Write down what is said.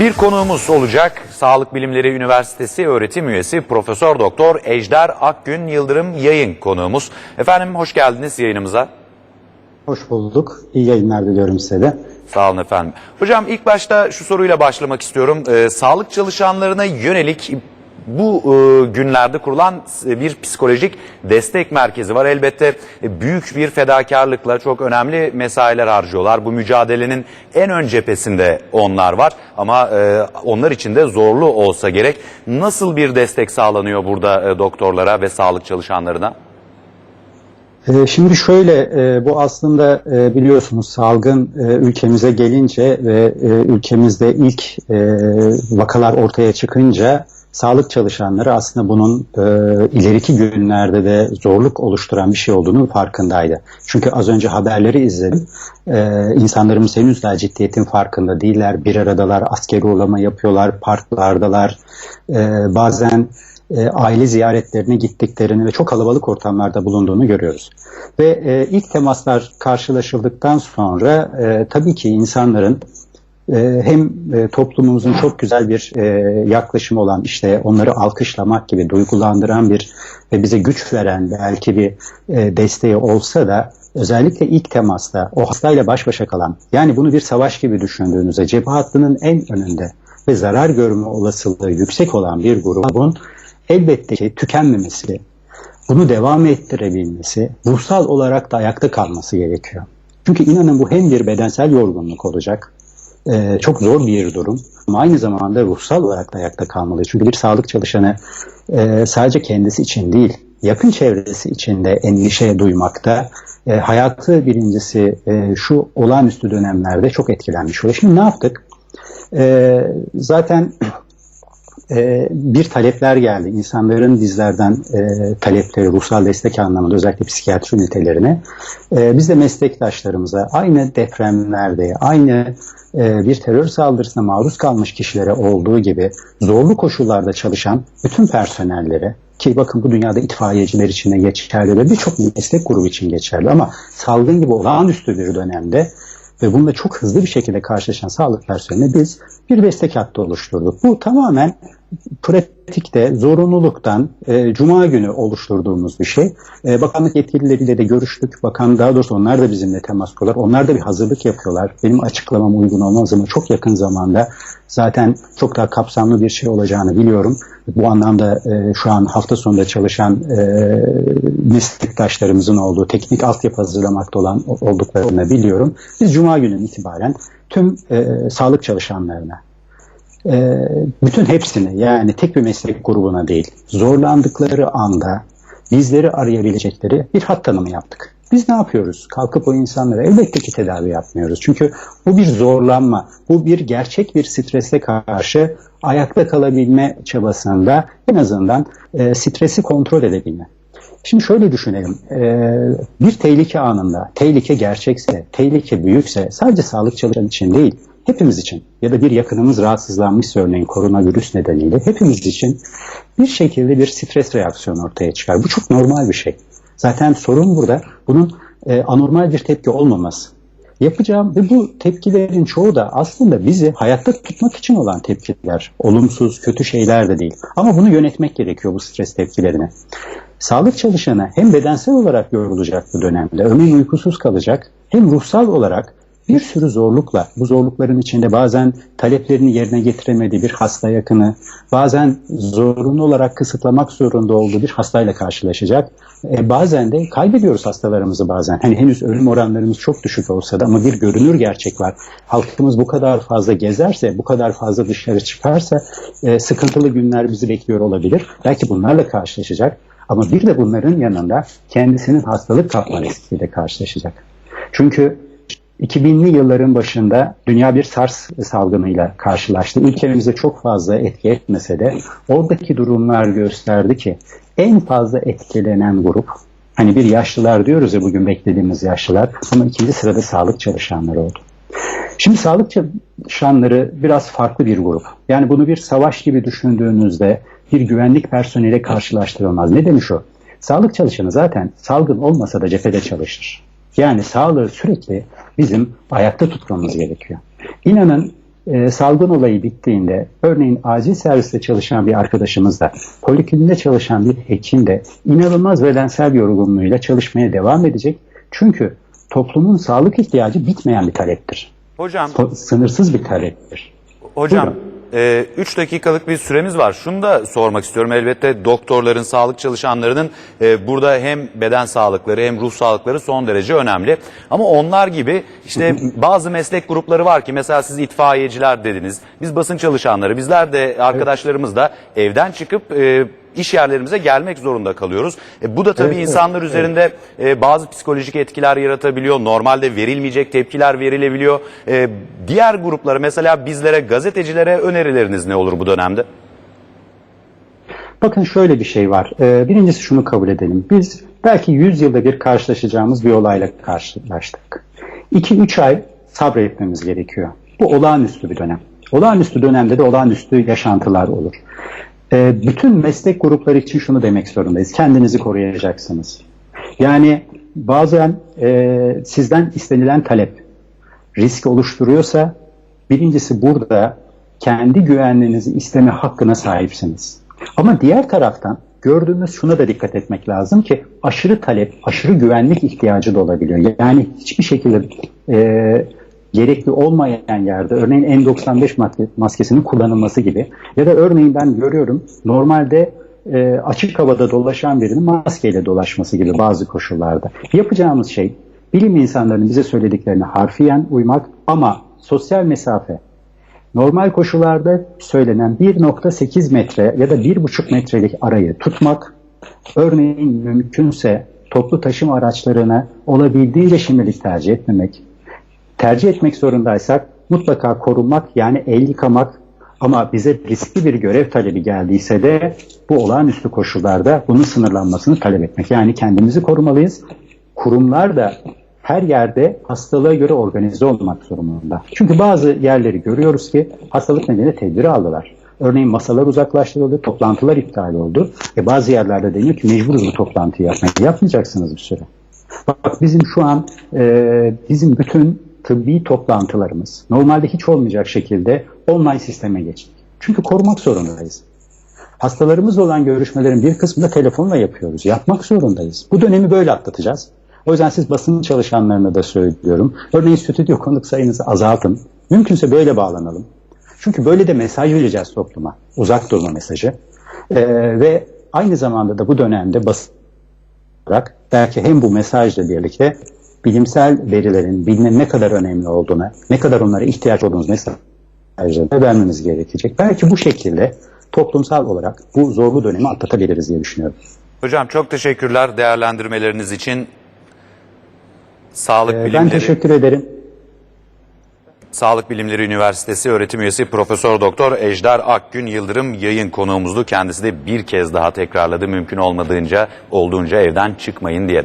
Bir konuğumuz olacak. Sağlık Bilimleri Üniversitesi öğretim üyesi Profesör Doktor Ejder Akgün Yıldırım yayın konuğumuz. Efendim hoş geldiniz yayınımıza. Hoş bulduk. İyi yayınlar diliyorum size de. Sağ olun efendim. Hocam ilk başta şu soruyla başlamak istiyorum. Ee, sağlık çalışanlarına yönelik bu e, günlerde kurulan e, bir psikolojik destek merkezi var. Elbette e, büyük bir fedakarlıkla çok önemli mesailer harcıyorlar. Bu mücadelenin en ön cephesinde onlar var ama e, onlar için de zorlu olsa gerek. Nasıl bir destek sağlanıyor burada e, doktorlara ve sağlık çalışanlarına? Ee, Şimdi şöyle, e, bu aslında e, biliyorsunuz salgın e, ülkemize gelince ve e, ülkemizde ilk e, vakalar ortaya çıkınca sağlık çalışanları aslında bunun e, ileriki günlerde de zorluk oluşturan bir şey olduğunu farkındaydı. Çünkü az önce haberleri izledim. E, insanlarımız henüz daha ciddiyetin farkında değiller. Bir aradalar, askeri uğurlama yapıyorlar, parklardalar. E, bazen e, aile ziyaretlerine gittiklerini ve çok kalabalık ortamlarda bulunduğunu görüyoruz. Ve e, ilk temaslar karşılaşıldıktan sonra e, tabii ki insanların hem e, toplumumuzun çok güzel bir e, yaklaşımı olan işte onları alkışlamak gibi duygulandıran bir ve bize güç veren belki bir e, desteği olsa da özellikle ilk temasta o hastayla baş başa kalan yani bunu bir savaş gibi düşündüğünüzde cephe hattının en önünde ve zarar görme olasılığı yüksek olan bir grubun elbette ki tükenmemesi, bunu devam ettirebilmesi, ruhsal olarak da ayakta kalması gerekiyor. Çünkü inanın bu hem bir bedensel yorgunluk olacak, e, çok zor bir durum ama aynı zamanda ruhsal olarak da ayakta kalmalı. Çünkü bir sağlık çalışanı e, sadece kendisi için değil, yakın çevresi için de endişe duymakta, e, hayatı birincisi e, şu olağanüstü dönemlerde çok etkilenmiş oluyor. Şimdi ne yaptık? E, zaten e, bir talepler geldi. İnsanların bizlerden e, talepleri, ruhsal destek anlamında özellikle psikiyatri ünitelerine. E, biz de meslektaşlarımıza aynı depremlerde, aynı bir terör saldırısına maruz kalmış kişilere olduğu gibi zorlu koşullarda çalışan bütün personellere ki bakın bu dünyada itfaiyeciler için de geçerli ve birçok meslek grubu için geçerli ama salgın gibi olağanüstü bir dönemde ve bununla çok hızlı bir şekilde karşılaşan sağlık personeline biz bir destek hattı oluşturduk. Bu tamamen pratikte zorunluluktan e, cuma günü oluşturduğumuz bir şey. E, bakanlık yetkilileriyle de görüştük. Bakan daha doğrusu onlar da bizimle temas kuruyorlar. Onlar da bir hazırlık yapıyorlar. Benim açıklamam uygun olmaz ama çok yakın zamanda zaten çok daha kapsamlı bir şey olacağını biliyorum. Bu anlamda e, şu an hafta sonunda çalışan e, meslektaşlarımızın olduğu teknik altyapı hazırlamakta olan olduklarını biliyorum. Biz cuma günü itibaren tüm e, sağlık çalışanlarına e, bütün hepsini yani tek bir meslek grubuna değil zorlandıkları anda bizleri arayabilecekleri bir hat tanımı yaptık. Biz ne yapıyoruz? Kalkıp o insanlara elbette ki tedavi yapmıyoruz. Çünkü bu bir zorlanma, bu bir gerçek bir strese karşı ayakta kalabilme çabasında en azından e, stresi kontrol edebilme. Şimdi şöyle düşünelim, e, bir tehlike anında, tehlike gerçekse, tehlike büyükse sadece sağlık çalışan için değil, hepimiz için ya da bir yakınımız rahatsızlanmış örneğin koronavirüs nedeniyle hepimiz için bir şekilde bir stres reaksiyonu ortaya çıkar. Bu çok normal bir şey. Zaten sorun burada bunun e, anormal bir tepki olmaması. Yapacağım ve bu tepkilerin çoğu da aslında bizi hayatta tutmak için olan tepkiler. Olumsuz, kötü şeyler de değil. Ama bunu yönetmek gerekiyor bu stres tepkilerini. Sağlık çalışanı hem bedensel olarak yorulacak bu dönemde, örneğin uykusuz kalacak, hem ruhsal olarak bir sürü zorlukla, bu zorlukların içinde bazen taleplerini yerine getiremediği bir hasta yakını, bazen zorunlu olarak kısıtlamak zorunda olduğu bir hastayla karşılaşacak. E, bazen de kaybediyoruz hastalarımızı bazen. Hani henüz ölüm oranlarımız çok düşük olsa da ama bir görünür gerçek var. Halkımız bu kadar fazla gezerse, bu kadar fazla dışarı çıkarsa e, sıkıntılı günler bizi bekliyor olabilir. Belki bunlarla karşılaşacak. Ama bir de bunların yanında kendisinin hastalık kapma riskiyle karşılaşacak. Çünkü 2000'li yılların başında dünya bir SARS salgınıyla karşılaştı. Ülkemize çok fazla etki etmese de oradaki durumlar gösterdi ki en fazla etkilenen grup hani bir yaşlılar diyoruz ya bugün beklediğimiz yaşlılar ama ikinci sırada sağlık çalışanları oldu. Şimdi sağlık çalışanları biraz farklı bir grup. Yani bunu bir savaş gibi düşündüğünüzde bir güvenlik personeliyle karşılaştırılmaz. Ne demiş o? Sağlık çalışanı zaten salgın olmasa da cephede çalışır. Yani sağlığı sürekli bizim ayakta tutmamız gerekiyor. İnanın e, salgın olayı bittiğinde örneğin acil serviste çalışan bir arkadaşımız da poliklininde çalışan bir hekim de inanılmaz bedensel yorgunluğuyla çalışmaya devam edecek. Çünkü toplumun sağlık ihtiyacı bitmeyen bir taleptir. Hocam Sınırsız bir taleptir. Hocam Buyurun. 3 dakikalık bir süremiz var. Şunu da sormak istiyorum. Elbette doktorların, sağlık çalışanlarının e, burada hem beden sağlıkları hem ruh sağlıkları son derece önemli. Ama onlar gibi işte bazı meslek grupları var ki mesela siz itfaiyeciler dediniz. Biz basın çalışanları, bizler de arkadaşlarımız da evden çıkıp e, iş yerlerimize gelmek zorunda kalıyoruz. E, bu da tabii Evet, evet, insanlar üzerinde e, bazı psikolojik etkiler yaratabiliyor. Normalde verilmeyecek tepkiler verilebiliyor. E, diğer gruplara mesela bizlere, gazetecilere önerileriniz ne olur bu dönemde? Bakın şöyle bir şey var. Ee, birincisi şunu kabul edelim. Biz belki 100 yılda bir karşılaşacağımız bir olayla karşılaştık. 2-3 ay sabretmemiz gerekiyor. Bu olağanüstü bir dönem. Olağanüstü dönemde de olağanüstü yaşantılar olur. Ee, bütün meslek grupları için şunu demek zorundayız. Kendinizi koruyacaksınız. Yani bazen e, sizden istenilen talep risk oluşturuyorsa birincisi burada kendi güvenliğinizi isteme hakkına sahipsiniz. Ama diğer taraftan gördüğümüz şuna da dikkat etmek lazım ki aşırı talep, aşırı güvenlik ihtiyacı da olabiliyor. Yani hiçbir şekilde e, gerekli olmayan yerde örneğin N95 maske- maskesinin kullanılması gibi ya da örneğin ben görüyorum normalde e, açık havada dolaşan birinin maskeyle dolaşması gibi bazı koşullarda. Yapacağımız şey bilim insanlarının bize söylediklerine harfiyen uymak ama sosyal mesafe normal koşullarda söylenen 1.8 metre ya da 1.5 metrelik arayı tutmak, örneğin mümkünse toplu taşıma araçlarına olabildiğince şimdilik tercih etmemek, tercih etmek zorundaysak mutlaka korunmak yani el yıkamak ama bize riskli bir görev talebi geldiyse de bu olağanüstü koşullarda bunun sınırlanmasını talep etmek. Yani kendimizi korumalıyız. Kurumlar da her yerde hastalığa göre organize olmak zorunda. Çünkü bazı yerleri görüyoruz ki hastalık nedeniyle tedbiri aldılar. Örneğin masalar uzaklaştırıldı, toplantılar iptal oldu. E bazı yerlerde deniyor ki mecburuz bu toplantıyı yapmaya. Yapmayacaksınız bir süre. Bak bizim şu an e, bizim bütün tıbbi toplantılarımız normalde hiç olmayacak şekilde online sisteme geçtik. Çünkü korumak zorundayız. Hastalarımız olan görüşmelerin bir kısmını da telefonla yapıyoruz. Yapmak zorundayız. Bu dönemi böyle atlatacağız. O yüzden siz basın çalışanlarına da söylüyorum. Örneğin stüdyo konuk sayınızı azaltın. Mümkünse böyle bağlanalım. Çünkü böyle de mesaj vereceğiz topluma. Uzak durma mesajı. Ee, ve aynı zamanda da bu dönemde basın olarak belki hem bu mesajla birlikte bilimsel verilerin bilinen ne kadar önemli olduğuna, ne kadar onlara ihtiyaç olduğunuz mesajları da vermemiz gerekecek. Belki bu şekilde toplumsal olarak bu zorlu dönemi atlatabiliriz diye düşünüyorum. Hocam çok teşekkürler değerlendirmeleriniz için. Sağlık Ee, bilimleri. ben teşekkür ederim. Sağlık Bilimleri Üniversitesi öğretim üyesi Profesör Doktor Ejder Akgün Yıldırım yayın konuğumuzdu. Kendisi de bir kez daha tekrarladı mümkün olmadığınca olduğunca evden çıkmayın diye.